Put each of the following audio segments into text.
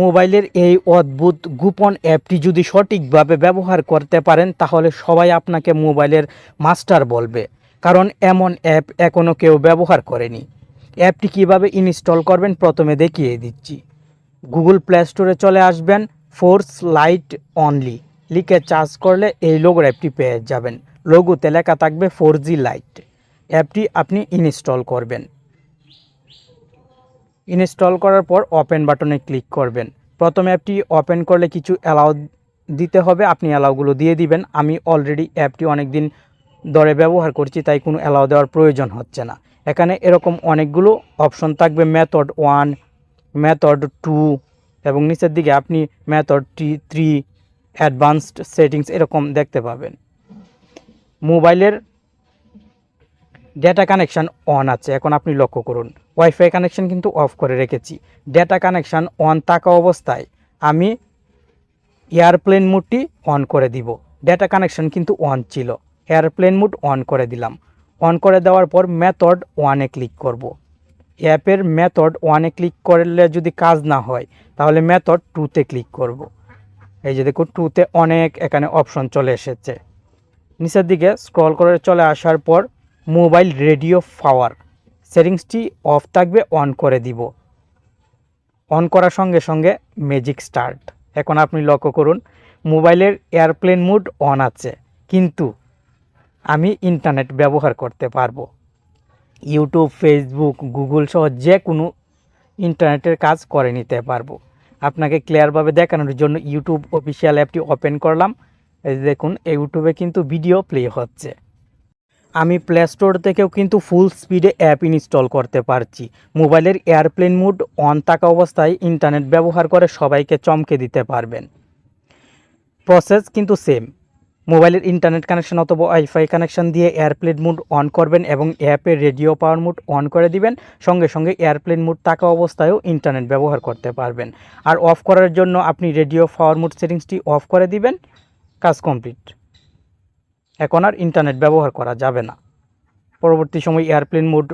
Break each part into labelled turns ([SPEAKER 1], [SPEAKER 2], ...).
[SPEAKER 1] মোবাইলের এই অদ্ভুত গোপন অ্যাপটি যদি সঠিকভাবে ব্যবহার করতে পারেন, তাহলে সবাই আপনাকে মোবাইলের মাস্টার বলবে। কারণ এমন অ্যাপ এখনও কেউ ব্যবহার করেনি। অ্যাপটি কীভাবে ইনস্টল করবেন প্রথমে দেখিয়ে দিচ্ছি। গুগল প্লে স্টোরে চলে আসবেন, ফোর্স লাইট অনলি। লিখে চার্জ করলে এই লোগোর অ্যাপটি পেয়ে যাবেন। লোগোতে লেখা থাকবে ফোর লাইট। অ্যাপটি আপনি ইনস্টল করবেন। ইনস্টল করার পর ওপেন বাটনে ক্লিক করবেন। প্রথম অ্যাপটি ওপেন করলে কিছু অ্যালাউ দিতে হবে, আপনি অ্যালাউগুলো দিয়ে দিবেন। আমি অলরেডি অ্যাপটি অনেক দিন ধরে ব্যবহার করছি, তাই কোনো অ্যালাউ দেওয়ার প্রয়োজন হচ্ছে না। এখানে এরকম অনেকগুলো অপশন থাকবে, মেথড ওয়ান, মেথড টু, এবং নিচের দিকে আপনি মেথড টি, থ্রি, অ্যাডভান্সড সেটিংস এরকম দেখতে পাবেন। মোবাইলের ডেটা কানেকশান অন আছে। এখন আপনি লক্ষ্য করুন ওয়াইফাই কানেকশান কিন্তু অফ করে রেখেছি। ডেটা কানেকশান অন থাকা অবস্থায় আমি এয়ারপ্লেন মুডটি অন করে দিব। ডেটা কানেকশান কিন্তু অন ছিল। এয়ারপ্লেন মুড অন করে দিলাম। অন করে দেওয়ার পর মেথড ওয়ানে ক্লিক করব। অ্যাপের মেথড ওয়ানে ক্লিক করলে যদি কাজ না হয়, তাহলে মেথড টুতে ক্লিক করব। এই যে দেখুন টুতে অনেক এখানে অপশন চলে এসেছে। নিচের দিকে স্ক্রল করে চলে আসার পর মোবাইল রেডিও পাওয়ার সেটিংসটি অফ থাকবে, অন করে দিব। অন করার সঙ্গে সঙ্গে ম্যাজিক স্টার্ট। এখন আপনি লক্ষ্য করুন, মোবাইলের এয়ারপ্লেন মুড অন আছে, কিন্তু আমি ইন্টারনেট ব্যবহার করতে পারব। ইউটিউব, ফেসবুক, গুগল সহ যে কোনো ইন্টারনেটের কাজ করে নিতে পারব। আপনাকে ক্লিয়ারভাবে দেখানোর জন্য ইউটিউব অফিসিয়াল অ্যাপটি ওপেন করলাম। দেখুন ইউটিউবে কিন্তু ভিডিও প্লে হচ্ছে। আমি প্লে স্টোর থেকেও কিন্তু ফুল স্পিডে অ্যাপ ইনস্টল করতে পারছি। মোবাইলের এয়ারপ্লেন মুড অন থাকা অবস্থায় ইন্টারনেট ব্যবহার করে সবাইকে চমকে দিতে পারবেন। প্রসেস কিন্তু সেম মোবাইলের ইন্টারনেট কানেকশন অথবা ওয়াইফাই কানেকশন দিয়ে এয়ারপ্লেন মুড অন করবেন এবং অ্যাপের রেডিও পাওয়ার মুড অন করে দিবেন। সঙ্গে সঙ্গে এয়ারপ্লেন মুড থাকা অবস্থায়ও ইন্টারনেট ব্যবহার করতে পারবেন। আর অফ করার জন্য আপনি রেডিও পাওয়ার মুড সেটিংসটি অফ করে দিবেন। কাজ কমপ্লিট এখন আর ইন্টারনেট ব্যবহার করা যাবে না। পরবর্তী সময় এয়ারপ্লেন মোড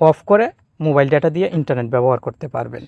[SPEAKER 1] অফ করে মোবাইল ডাটা দিয়ে ইন্টারনেট ব্যবহার করতে পারবেন।